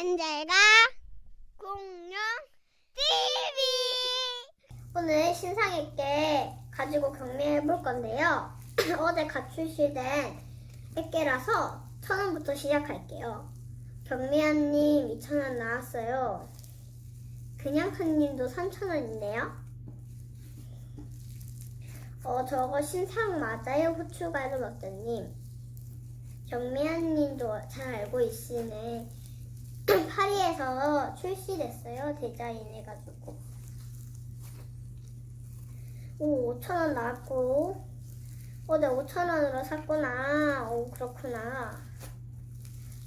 엔젤과 공룡 TV 오늘 신상 있게 가지고 경매해 볼 건데요. 어제 갓 출시된 액계라서 천 원부터 시작할게요. 경미한님 2천 원 나왔어요. 그냥 큰님도 3천 원인데요. 어 저거 신상 맞아요 후추가루 먹더님. 경미한님도 잘 알고 있으네. 파리에서 출시됐어요. 디자인 해가지고. 오, 5,000원 나왔고. 어제 5,000원으로 샀구나. 오, 그렇구나.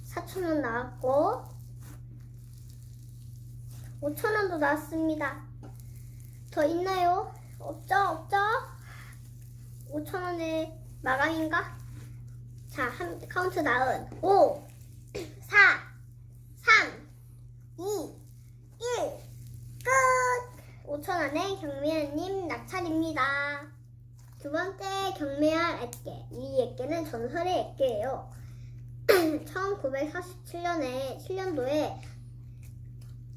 4,000원 나왔고. 5,000원도 나왔습니다. 더 있나요? 없죠? 없죠? 5,000원의 마감인가? 자, 한, 카운트 다운. 5, 4, 3, 2, 1, 끝! 5,000원의 경미아님 낙찰입니다. 두 번째 경매할 액계. 이 액계는 전설의 액계예요. 1947년에, 7년도에,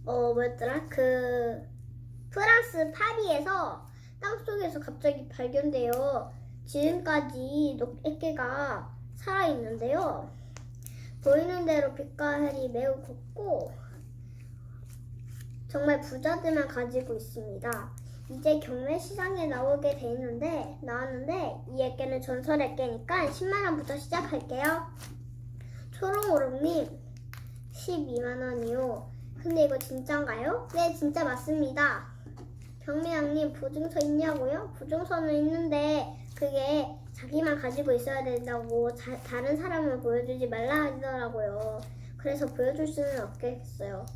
어, 뭐였더라? 그, 프랑스 파리에서 땅속에서 갑자기 발견돼요. 지금까지 녹- 액계가 살아있는데요. 보이는 대로 빛깔이 매우 곱고 정말 부자들만 가지고 있습니다. 이제 경매 시장에 나오게 돼 있는데 나왔는데 이 액계는 전설 액계니까 10만 원부터 시작할게요. 초롱오롱님 12만 원이요. 근데 이거 진짠가요? 네, 진짜 맞습니다. 경매양님 보증서 있냐고요? 보증서는 있는데 그게 자기만 가지고 있어야 된다고 자- 다른 사람을 보여주지 말라 하더라고요. 그래서 보여줄 수는 없겠어요.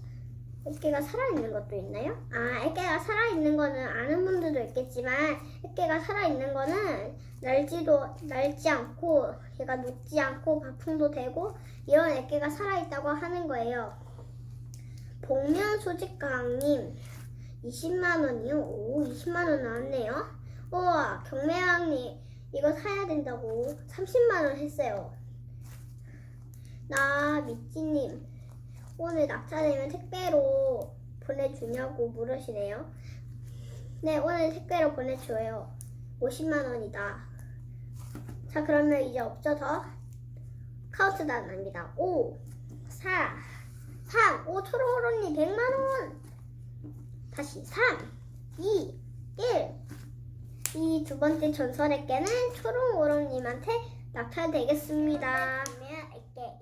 액계가 살아있는 것도 있나요? 아, 액계가 살아있는 거는 아는 분들도 있겠지만 액계가 살아있는 거는 날지도 날지 않고 얘가 녹지 않고 바풍도 되고 이런 액계가 살아있다고 하는 거예요. 복면 소직강님 20만 원이요? 오, 20만 원 나왔네요. 우와, 경매왕님 이거 사야 된다고 30만 원 했어요. 나 미찌님 오늘 낙찰되면 택배로 보내주냐고 물으시네요. 네, 오늘 택배로 보내줘요. 50만 원이다. 자, 그러면 이제 더? 카운트다운 합니다. 5, 4, 3, 오, 초롱오롱님 100만 원! 다시 3, 2, 1. 이 두 번째 전설의 깨는 초롱오롱님한테 낙찰되겠습니다.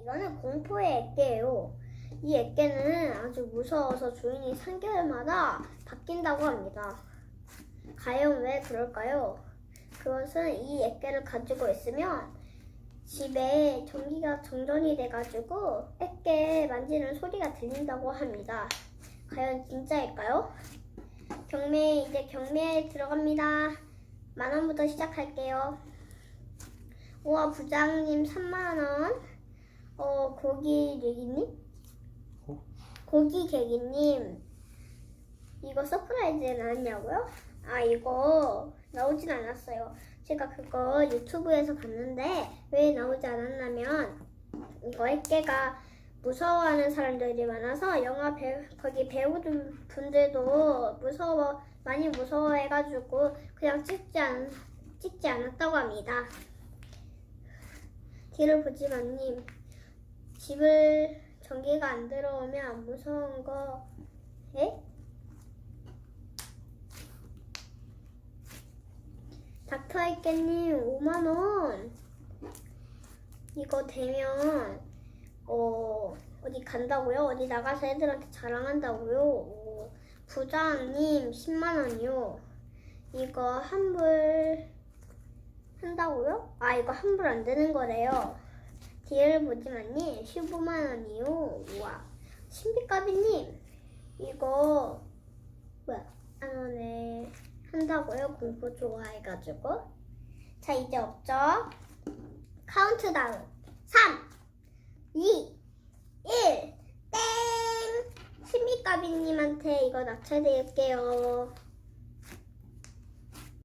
이거는 공포의 액깨예요. 이 액깨는 아주 무서워서 주인이 3개월마다 바뀐다고 합니다. 과연 왜 그럴까요? 그것은 이 액깨를 가지고 있으면 집에 전기가 정전이 돼가지고 액깨 만지는 소리가 들린다고 합니다. 과연 진짜일까요? 경매 이제 경매에 들어갑니다. 만 원부터 시작할게요. 우와 부장님 3만 원. 어 고기 계기님? 고? 고기 계기님 이거 서프라이즈 나왔냐고요? 아 이거 나오진 않았어요. 제가 그거 유튜브에서 봤는데 왜 나오지 않았냐면 이거 액계가 무서워하는 사람들이 많아서 영화 배 거기 배우들 분들도 무서워 많이 무서워해가지고 그냥 찍지 않 찍지 않았다고 합니다. 뒤를 보지 마님 집을 전기가 안 들어오면 안 무서운 거 예? 닥터이깨님 5만 원 이거 되면 어 어디 간다고요? 어디 나가서 애들한테 자랑한다고요? 오, 부장님 10만 원이요. 이거 환불 한다고요? 아 이거 환불 안 되는 거래요. 뒤를 보지만님 15만 원이요. 우와. 신비까비님 이거 뭐야 안 오네 한다고요? 공부 좋아해가지고. 자 이제 없죠? 카운트다운 3 2 1 땡! 신비까비님한테 이거 낙찰드릴게요.